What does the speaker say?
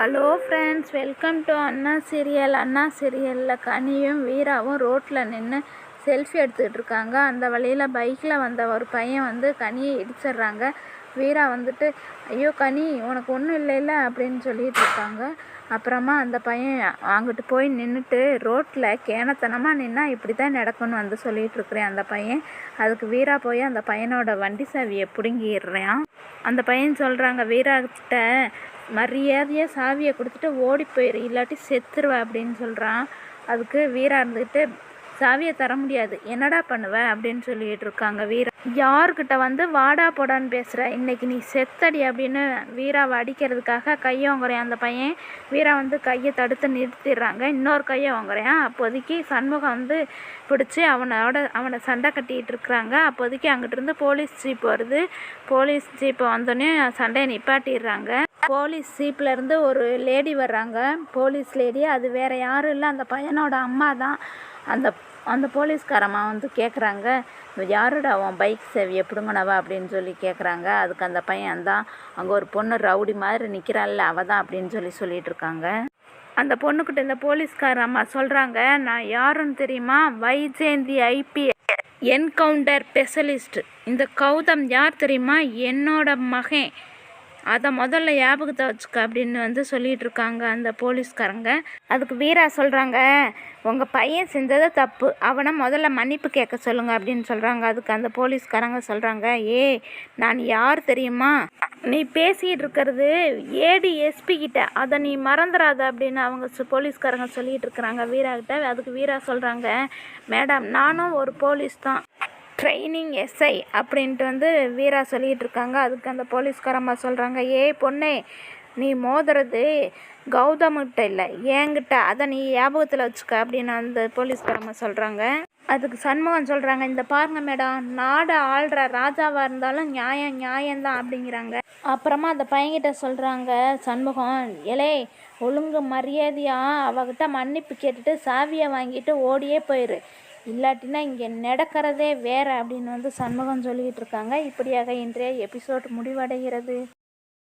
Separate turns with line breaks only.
Hello friends welcome to Anna serial Anna சீரியலில் கனியும் வீராவும் ரோட்டில் நின்று செல்ஃபி எடுத்துக்கிட்டு இருக்காங்க அந்த வழியில் பைக்கில் வந்த ஒரு பையன் வந்து கனியை இடிச்சிடுறாங்க. வீரா வந்துட்டு ஐயோ கனி உனக்கு ஒன்றும் இல்லைல்ல? அப்படின்னு சொல்லிட்டு இருக்காங்க அப்புறமா அந்த பையன் அங்கிட்டு போய் நின்றுட்டு ரோட்டில் கேனத்தனமாக நின்னா இப்படி தான் நடக்கும்னு வந்து சொல்லிட்டு இருக்கிறேன் அந்த பையன். அதுக்கு வீரா போய் அந்த பையனோட வண்டி சாவியை பிடுங்கிடுறான். அந்த பையன் சொல்கிறாங்க வீரா கிட்ட மரியாதையாக சாவியை கொடுத்துட்டு ஓடி போயிரு. இல்லாட்டி செத்துருவ அப்படின்னு சொல்கிறான் அதுக்கு வீரா இருந்துக்கிட்டு சாவியை தர முடியாது. என்னடா பண்ணுவ? அப்படின்னு சொல்லிட்டு இருக்காங்க வீரா. யார்கிட்ட வந்து வாடா போடான்னு பேசுகிற இன்னைக்கு நீ செத்தடி அப்படின்னு வீராவை அடிக்கிறதுக்காக கையை வாங்குறேன் அந்த பையன். வீரா வந்து கையை தடுத்து நிறுத்திடுறாங்க. இன்னொரு கையை வாங்குறேன். அப்போதைக்கு சண்முகம் வந்து பிடிச்சி அவனோட அவனை சண்டை கட்டிகிட்டு இருக்கிறாங்க. அப்போதைக்கு அங்கிட்டிருந்து போலீஸ் ஜீப் வருது. போலீஸ் ஜீப் வந்தோடனே சண்டையை நிப்பாட்டிடுறாங்க. போலீஸ் சீப்லேருந்து ஒரு லேடி வர்றாங்க. போலீஸ் லேடி அது வேறு யாரும் இல்லை. அந்த பையனோட அம்மா தான். அந்த அந்த போலீஸ்காரம்மா வந்து கேட்குறாங்க யாருடா? உன் பைக் சேவி எப்படிங்கனவா? அப்படின்னு சொல்லி கேட்குறாங்க அதுக்கு அந்த பையன் தான் அங்கே ஒரு பொண்ணு ரவுடி மாதிரி நிற்கிறாள்ல அவள் தான் அப்படின்னு சொல்லி சொல்லிட்டு இருக்காங்க. அந்த பொண்ணுக்கிட்ட இந்த போலீஸ்கார அம்மா சொல்கிறாங்க நான் யாருன்னு தெரியுமா? Vyjayanthi IP encounter specialist. இந்த கௌதம் யார் தெரியுமா? என்னோட மகன். அதை முதல்ல ஞாபகத்தை வச்சுக்க அப்படின்னு வந்து சொல்லிட்டு இருக்காங்க அந்த போலீஸ்காரங்க. அதுக்கு வீரா சொல்கிறாங்க உங்கள் பையன் செஞ்சது தப்பு. அவனை முதல்ல மன்னிப்பு கேட்க சொல்லுங்கள் அப்படின்னு சொல்கிறாங்க அதுக்கு அந்த போலீஸ்காரங்க சொல்கிறாங்க ஏ நான் யார் தெரியுமா? நீ பேசிகிட்டு இருக்கிறது ஏடி எஸ்பி கிட்ட. அதை நீ மறந்துடாத அப்படின்னு அவங்க சு- போலீஸ்காரங்க சொல்லிகிட்டு இருக்கிறாங்க வீரா கிட்ட. அதுக்கு வீரா சொல்கிறாங்க மேடம் நானும் ஒரு போலீஸ் தான். ட்ரைனிங் எஸ்ஐ அப்படின்ட்டு வந்து வீரா சொல்லிகிட்டு இருக்காங்க அதுக்கு அந்த போலீஸ்காரம்மா சொல்கிறாங்க ஏய் பொண்ணே நீ மோதுறது கௌதம்கிட்ட இல்லை என்கிட்ட. அதை நீ ஞாபகத்தில் வச்சுக்க அப்படின்னு அந்த போலீஸ்காரம்மா சொல்கிறாங்க அதுக்கு சண்முகம் சொல்கிறாங்க இந்த பாருங்க மேடம் நாடு ஆள்ற ராஜாவாக இருந்தாலும் நியாயம் நியாயம்தான் அப்படிங்கிறாங்க. அப்புறமா அந்த பையன்கிட்ட சொல்கிறாங்க சண்முகம் எலே ஒழுங்கு மரியாதையாக அவகிட்ட மன்னிப்பு கேட்டுட்டு சாவியை வாங்கிட்டு ஓடியே போயிரு. இல்லாட்டினா இங்கே நடக்கிறதே வேற அப்படின்னு வந்து சண்முகம் சொல்லிக்கிட்டு இருக்காங்க. இப்படியாக இன்றைய எபிசோட் முடிவடைகிறது.